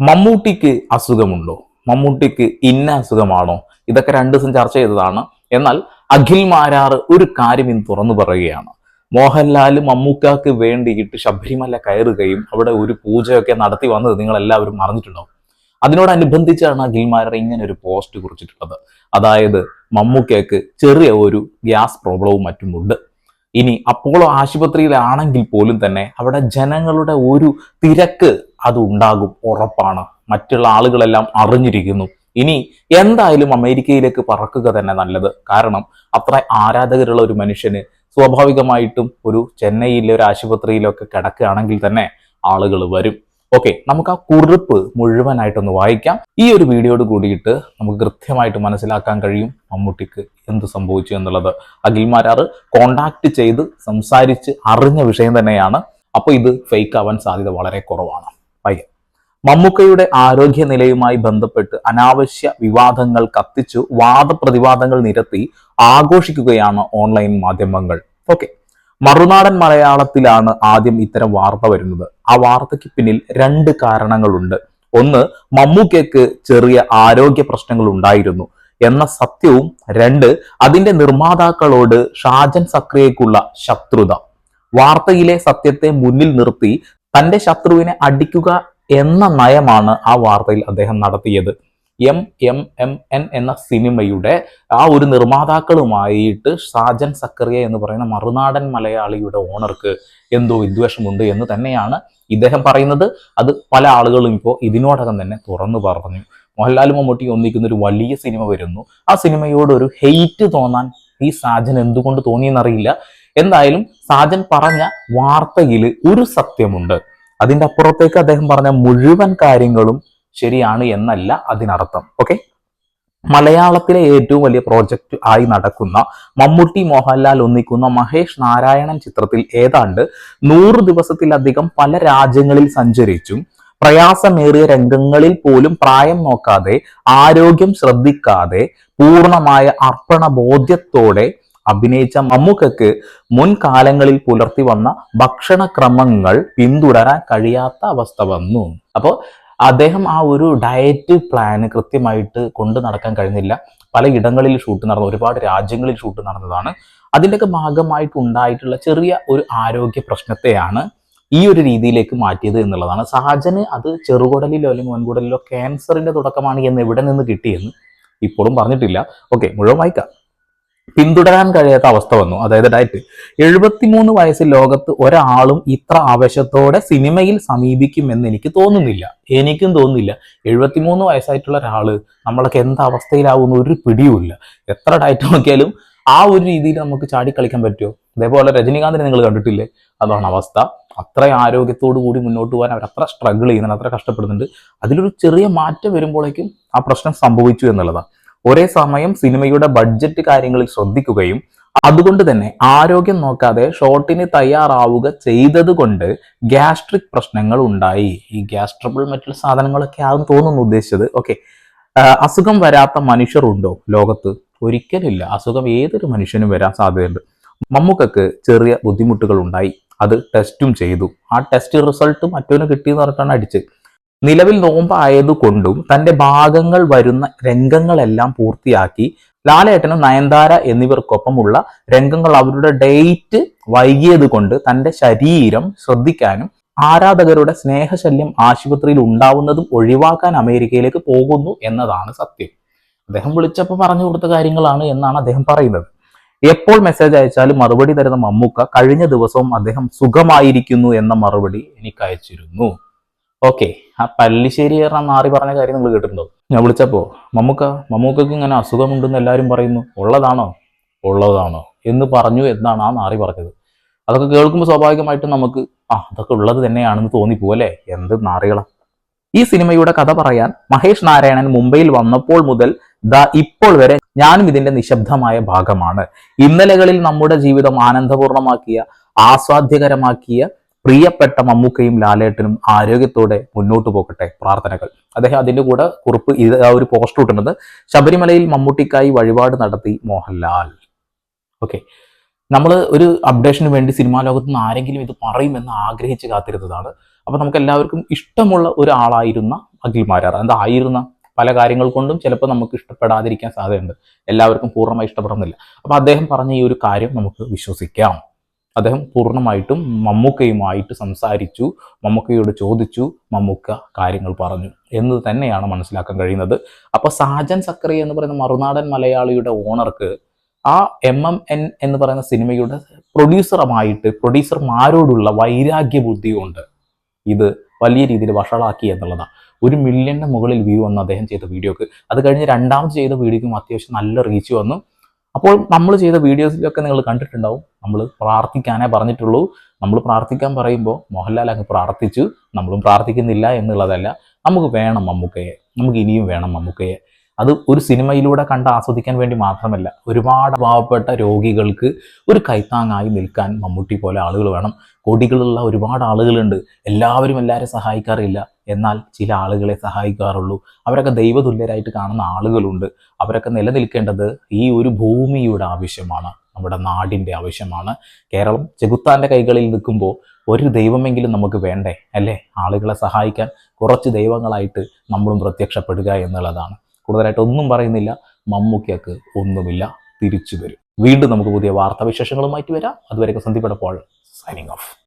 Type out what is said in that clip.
മമ്മൂട്ടിക്ക് അസുഖമുണ്ടോ? മമ്മൂട്ടിക്ക് ഇന്ന അസുഖമാണോ? ഇതൊക്കെ രണ്ടു ദിവസം ചർച്ച ചെയ്തതാണ്. എന്നാൽ അഖിൽ മാരാറ് ഒരു കാര്യം ഇന്ന് തുറന്നു പറയുകയാണ്. മോഹൻലാൽ മമ്മൂക്കാക്ക് വേണ്ടിയിട്ട് ശബരിമല കയറുകയും അവിടെ ഒരു പൂജയൊക്കെ നടത്തി വന്നത് നിങ്ങൾ എല്ലാവരും അറിഞ്ഞിട്ടുണ്ടാവും. അതിനോടനുബന്ധിച്ചാണ് അഖിൽ മാരാർ ഇങ്ങനെ ഒരു പോസ്റ്റ് കുറിച്ചിട്ടുള്ളത്. അതായത് മമ്മൂക്കയ്ക്ക് ചെറിയ ഒരു ഗ്യാസ് പ്രോബ്ലവും മറ്റുമുണ്ട്. ഇനി അപ്പോളോ ആശുപത്രിയിലാണെങ്കിൽ പോലും തന്നെ അവിടെ ജനങ്ങളുടെ ഒരു തിരക്ക് അത് ഉണ്ടാകും ഉറപ്പാണ്. മറ്റുള്ള ആളുകളെല്ലാം അറിഞ്ഞിരിക്കുന്നു. ഇനി എന്തായാലും അമേരിക്കയിലേക്ക് പറക്കുക തന്നെ നല്ലത്. കാരണം അത്ര ആരാധകരുള്ള ഒരു മനുഷ്യന് സ്വാഭാവികമായിട്ടും ഒരു ചെന്നൈയിലെ ഒരു ആശുപത്രിയിലൊക്കെ കിടക്കുകയാണെങ്കിൽ തന്നെ ആളുകൾ വരും. ഓക്കെ നമുക്ക് ആ കുറിപ്പ് മുഴുവനായിട്ടൊന്ന് വായിക്കാം. ഈ ഒരു വീഡിയോട് കൂടിയിട്ട് നമുക്ക് കൃത്യമായിട്ട് മനസ്സിലാക്കാൻ കഴിയും മമ്മൂട്ടിക്ക് എന്ത് സംഭവിച്ചു എന്നുള്ളത്. അഖിൽമാരാറ് കോണ്ടാക്ട് ചെയ്ത് സംസാരിച്ച് അറിഞ്ഞ വിഷയം തന്നെയാണ്. അപ്പോൾ ഇത് ഫേക്ക് ആവാൻ സാധ്യത വളരെ കുറവാണ്. വായിക്കാം മമ്മൂക്കയുടെ ആരോഗ്യനിലയുമായി ബന്ധപ്പെട്ട് അനാവശ്യ വിവാദങ്ങൾ കത്തിച്ചു വാദപ്രതിവാദങ്ങൾ നിരത്തി ആഘോഷിക്കുകയാണ് ഓൺലൈൻ മാധ്യമങ്ങൾ. ഓക്കെ. മറുനാടൻ മലയാളത്തിലാണ് ആദ്യം ഇത്തരം വാർത്ത വരുന്നത്. ആ വാർത്തയ്ക്ക് പിന്നിൽ രണ്ട് കാരണങ്ങളുണ്ട്. ഒന്ന് മമ്മൂക്കയ്ക്ക് ചെറിയ ആരോഗ്യ പ്രശ്നങ്ങൾ ഉണ്ടായിരുന്നു എന്ന സത്യവും. രണ്ട് അതിന്റെ നിർമ്മാതാക്കളോട് ഷാജൻ സക്രിയക്കുള്ള ശത്രുത. വാർത്തയിലെ സത്യത്തെ മുന്നിൽ നിർത്തി തന്റെ ശത്രുവിനെ അടിക്കുക എന്ന നയമാണ് ആ വാർത്തയിൽ അദ്ദേഹം നടത്തിയത്. എം എം എം എൻ എന്ന സിനിമയുടെ ആ ഒരു നിർമ്മാതാക്കളുമായിട്ട് സാജൻ സക്കറിയ എന്ന് പറയുന്ന മറുനാടൻ മലയാളിയുടെ ഓണർക്ക് എന്തോ വിദ്വേഷമുണ്ട് എന്ന് തന്നെയാണ് ഇദ്ദേഹം പറയുന്നത്. അത് പല ആളുകളും ഇപ്പോൾ ഇതിനോടകം തന്നെ തുറന്നു പറഞ്ഞു. മോഹൻലാൽ മമ്മൂട്ടി ഒന്നിക്കുന്ന ഒരു വലിയ സിനിമ വരുന്നു. ആ സിനിമയോട് ഒരു ഹെയ്റ്റ് തോന്നാൻ ഈ സാജൻ എന്തുകൊണ്ട് തോന്നിയെന്നറിയില്ല. എന്തായാലും സാജൻ പറഞ്ഞ വാർത്തയിൽ ഒരു സത്യമുണ്ട്. അതിന്റെ അപ്പുറത്തേക്ക് അദ്ദേഹം പറഞ്ഞ മുഴുവൻ കാര്യങ്ങളും ശരിയാണ് എന്നല്ല അതിനർത്ഥം. ഓക്കെ മലയാളത്തിലെ ഏറ്റവും വലിയ പ്രോജക്റ്റ് ആയി നടക്കുന്ന മമ്മൂട്ടി മോഹൻലാൽ ഒന്നിക്കുന്ന മഹേഷ് നാരായണൻ ചിത്രത്തിൽ ഏതാണ്ട് നൂറ് ദിവസത്തിലധികം പല രാജ്യങ്ങളിൽ സഞ്ചരിച്ചും പ്രയാസമേറിയ രംഗങ്ങളിൽ പോലും പ്രായം നോക്കാതെ ആരോഗ്യം ശ്രദ്ധിക്കാതെ പൂർണമായ അർപ്പണ ബോധ്യത്തോടെ അഭിനയിച്ച മമ്മൂക്കക്ക് മുൻകാലങ്ങളിൽ പുലർത്തി വന്ന ഭക്ഷണക്രമങ്ങൾ പിന്തുടരാൻ കഴിയാത്ത അവസ്ഥ വന്നു. അപ്പോൾ അദ്ദേഹം ആ ഒരു ഡയറ്റ് പ്ലാന് കൃത്യമായിട്ട് കൊണ്ടു നടക്കാൻ കഴിഞ്ഞില്ല. പല ഇടങ്ങളിൽ ഷൂട്ട് നടന്നു ഒരുപാട് രാജ്യങ്ങളിൽ ഷൂട്ട് നടന്നതാണ്. അതിന്റെയൊക്കെ ഭാഗമായിട്ട് ഉണ്ടായിട്ടുള്ള ചെറിയ ഒരു ആരോഗ്യ പ്രശ്നത്തെയാണ് ഈ ഒരു രീതിയിലേക്ക് മാറ്റിയത് എന്നുള്ളതാണ്. സഹജന് അത് ചെറുകുടലിലോ അല്ലെങ്കിൽ വൻകുടലിലോ ക്യാൻസറിന്റെ തുടക്കമാണ് എന്ന് എവിടെ നിന്ന് കിട്ടിയെന്ന് ഇപ്പോഴും പറഞ്ഞിട്ടില്ല. ഓക്കെ മുഴുവൻ വായിക്കാം. പിന്തുടരാൻ കഴിയാത്ത അവസ്ഥ വന്നു. അതായത് ഡയറ്റ്. എഴുപത്തിമൂന്ന് വയസ്സിൽ ലോകത്ത് ഒരാളും ഇത്ര ആവേശത്തോടെ സിനിമയിൽ സമീപിക്കുമെന്ന് എനിക്ക് തോന്നുന്നില്ല. എനിക്കും തോന്നുന്നില്ല. എഴുപത്തിമൂന്ന് വയസ്സായിട്ടുള്ള ഒരാൾ നമ്മളൊക്കെ എന്ത് അവസ്ഥയിലാവുന്ന ഒരു പിടിയുമില്ല. എത്ര ഡയറ്റ് നോക്കിയാലും ആ ഒരു രീതിയിൽ നമുക്ക് ചാടി കളിക്കാൻ പറ്റുമോ? അതേപോലെ രജനീകാന്തിനെ നിങ്ങൾ കണ്ടിട്ടില്ലേ? അതാണ് അവസ്ഥ. അത്ര ആരോഗ്യത്തോടു കൂടി മുന്നോട്ട് പോകാൻ അവർ അത്ര സ്ട്രഗിൾ ചെയ്യുന്നുണ്ട് അത്ര കഷ്ടപ്പെടുന്നുണ്ട്. അതിലൊരു ചെറിയ മാറ്റം വരുമ്പോഴേക്കും ആ പ്രശ്നം സംഭവിച്ചു എന്നുള്ളതാണ്. ഒരേ സമയം സിനിമയുടെ ബഡ്ജറ്റ് കാര്യങ്ങളിൽ ശ്രദ്ധിക്കുകയും അതുകൊണ്ട് തന്നെ ആരോഗ്യം നോക്കാതെ ഷോട്ടിന് തയ്യാറാവുക ചെയ്തത് കൊണ്ട് ഗ്യാസ്ട്രിക് പ്രശ്നങ്ങൾ ഉണ്ടായി. ഈ ഗ്യാസ്ട്രബിൾ മറ്റുള്ള സാധനങ്ങളൊക്കെ ആകും തോന്നുന്നു ഉദ്ദേശിച്ചത്. ഓക്കെ അസുഖം വരാത്ത മനുഷ്യരുണ്ടോ ലോകത്ത്? ഒരിക്കലില്ല. അസുഖം ഏതൊരു മനുഷ്യനും വരാൻ സാധ്യതയുണ്ട്. മമ്മൂക്കക്ക് ചെറിയ ബുദ്ധിമുട്ടുകൾ ഉണ്ടായി. അത് ടെസ്റ്റും ചെയ്തു. ആ ടെസ്റ്റ് റിസൾട്ട് മറ്റൊന്ന് കിട്ടിയെന്ന് പറഞ്ഞിട്ടാണ് അടിച്ച് നിലവിൽ നോമ്പായതുകൊണ്ടും തന്റെ ഭാഗങ്ങൾ വരുന്ന രംഗങ്ങളെല്ലാം പൂർത്തിയാക്കി ലാലേട്ടനും നയൻതാര എന്നിവർക്കൊപ്പമുള്ള രംഗങ്ങൾ അവരുടെ ഡേറ്റ് വൈകിയത് കൊണ്ട് തന്റെ ശരീരം ശ്രദ്ധിക്കാനും ആരാധകരുടെ സ്നേഹശല്യം ആശുപത്രിയിൽ ഉണ്ടാവുന്നതും ഒഴിവാക്കാൻ അമേരിക്കയിലേക്ക് പോകുന്നു എന്നതാണ് സത്യം. അദ്ദേഹം വിളിച്ചപ്പോൾ പറഞ്ഞു കൊടുത്ത കാര്യങ്ങളാണ് എന്നാണ് അദ്ദേഹം പറയുന്നത്. എപ്പോൾ മെസ്സേജ് അയച്ചാലും മറുപടി തരുന്ന മമ്മൂക്ക കഴിഞ്ഞ ദിവസവും അദ്ദേഹം സുഖമായിരിക്കുന്നു എന്ന മറുപടി എനിക്ക് അയച്ചിരുന്നു ഓക്കെ ആ പല്ലിശ്ശേരി എന്ന മാറി പറഞ്ഞ കാര്യം നിങ്ങൾ കേട്ടിട്ടുണ്ടോ? ഞാൻ വിളിച്ചപ്പോ മമ്മൂക്ക മമ്മൂക്കക്ക് ഇങ്ങനെ അസുഖമുണ്ടെന്ന് എല്ലാവരും പറയുന്നു. ഉള്ളതാണോ? ഉള്ളതാണോ? എന്ന് പറഞ്ഞു എന്നാണ് ആ നാറി പറഞ്ഞത്. അതൊക്കെ കേൾക്കുമ്പോൾ സ്വാഭാവികമായിട്ടും നമുക്ക് ആ അതൊക്കെ ഉള്ളത് തന്നെയാണെന്ന് തോന്നിപ്പോ അല്ലേ? എന്ത് നാറികളാ? ഈ സിനിമയുടെ കഥ പറയാൻ മഹേഷ് നാരായണൻ മുംബൈയിൽ വന്നപ്പോൾ മുതൽ ദ ഇപ്പോൾ വരെ ഞാനും ഇതിന്റെ നിശബ്ദമായ ഭാഗമാണ്. ഇന്നലകളിൽ നമ്മുടെ ജീവിതം ആനന്ദപൂർണമാക്കിയ ആസ്വാദ്യകരമാക്കിയ പ്രിയപ്പെട്ട മമ്മൂക്കയും ലാലേട്ടനും ആരോഗ്യത്തോടെ മുന്നോട്ട് പോകട്ടെ പ്രാർത്ഥനകൾ. അദ്ദേഹം അതിന്റെ കൂടെ കുറിപ്പ് ഇത് ആ ഒരു പോസ്റ്റ് ഇട്ടുന്നത് ശബരിമലയിൽ മമ്മൂട്ടിക്കായി വഴിപാട് നടത്തി മോഹൻലാൽ. ഓക്കെ നമ്മൾ ഒരു അപ്ഡേഷന് വേണ്ടി സിനിമാ ലോകത്ത് നിന്ന് ആരെങ്കിലും ഇത് പറയുമെന്ന് ആഗ്രഹിച്ച് കാത്തിരുന്നതാണ്. അപ്പോൾ നമുക്ക് എല്ലാവർക്കും ഇഷ്ടമുള്ള ഒരാളായിരുന്ന അഖിൽ മാരാർ. എന്തായിരുന്ന പല കാര്യങ്ങൾ കൊണ്ടും ചിലപ്പോൾ നമുക്ക് ഇഷ്ടപ്പെടാതിരിക്കാൻ സാധ്യതയുണ്ട്. എല്ലാവർക്കും പൂർണമായി ഇഷ്ടപ്പെടുന്നില്ല. അപ്പോൾ അദ്ദേഹം പറഞ്ഞ ഈ ഒരു കാര്യം നമുക്ക് വിശ്വസിക്കാം. അദ്ദേഹം പൂർണമായിട്ടും മമ്മൂക്കയുമായിട്ട് സംസാരിച്ചു മമ്മൂക്കയോട് ചോദിച്ചു മമ്മൂക്ക കാര്യങ്ങൾ പറഞ്ഞു എന്ന് തന്നെയാണ് മനസ്സിലാക്കാൻ കഴിയുന്നത്. അപ്പോൾ സാജൻ സക്രി എന്ന് പറയുന്ന മറുനാടൻ മലയാളിയുടെ ഓണർക്ക് ആ എം എം എൻ എന്ന് പറയുന്ന സിനിമയുടെ പ്രൊഡ്യൂസറുമായിട്ട് പ്രൊഡ്യൂസർമാരോടുള്ള വൈരാഗ്യ ബുദ്ധി കൊണ്ട് ഇത് വലിയ രീതിയിൽ വഷളാക്കി എന്നുള്ളതാണ്. ഒരു മില്യണിന് മുകളിൽ വ്യൂ വന്നു അദ്ദേഹം ചെയ്ത വീഡിയോക്ക്. അത് കഴിഞ്ഞ് രണ്ടാമത് ചെയ്ത വീഡിയോക്കും അത്യാവശ്യം നല്ല റീച്ച് വന്നു. അപ്പോൾ നമ്മൾ ചെയ്ത വീഡിയോസിലൊക്കെ നിങ്ങൾ കണ്ടിട്ടുണ്ടാവും. നമ്മൾ പ്രാർത്ഥിക്കാനേ പറഞ്ഞിട്ടുള്ളൂ. നമ്മൾ പ്രാർത്ഥിക്കാൻ പറയുമ്പോൾ മോഹൻലാൽ അങ്ങ് പ്രാർത്ഥിച്ചു. നമ്മളും പ്രാർത്ഥിക്കുന്നില്ല എന്നുള്ളതല്ല. നമുക്ക് വേണം മമ്മൂക്കയെ. നമുക്ക് ഇനിയും വേണം മമ്മൂക്കയെ. അത് ഒരു സിനിമയിലൂടെ കണ്ട് ആസ്വദിക്കാൻ വേണ്ടി മാത്രമല്ല ഒരുപാട് പാവപ്പെട്ട രോഗികൾക്ക് ഒരു കൈത്താങ്ങായി നിൽക്കാൻ മമ്മൂട്ടി പോലെ ആളുകൾ വേണം. കോടികളുള്ള ഒരുപാട് ആളുകളുണ്ട്. എല്ലാവരും എല്ലാവരും സഹായിക്കാറില്ല. എന്നാൽ ചില ആളുകളെ സഹായിക്കാറുള്ളൂ. അവരൊക്കെ ദൈവതുല്യരായിട്ട് കാണുന്ന ആളുകളുണ്ട്. അവരൊക്കെ നിലനിൽക്കേണ്ടത് ഈ ഒരു ഭൂമിയുടെ ആവശ്യമാണ്. നമ്മുടെ നാടിന്റെ ആവശ്യമാണ്. കേരളം ചെകുത്താന്റെ കൈകളിൽ നിൽക്കുമ്പോൾ ഒരു ദൈവമെങ്കിലും നമുക്ക് വേണ്ടേ? അല്ലേ? ആളുകളെ സഹായിക്കാൻ കുറച്ച് ദൈവങ്ങളായിട്ട് നമ്മളും പ്രത്യക്ഷപ്പെടുക എന്നുള്ളതാണ്. കൂടുതലായിട്ട് ഒന്നും പറയുന്നില്ല. മമ്മൂക്കയ്ക്ക് ഒന്നുമില്ല. തിരിച്ചു വരും. വീണ്ടും നമുക്ക് പുതിയ വാർത്താവിശേഷങ്ങളുമായിട്ട് വരാം. അതുവരെയൊക്കെ സന്ധിപ്പെടപ്പോൾ സൈനിങ് ഓഫ്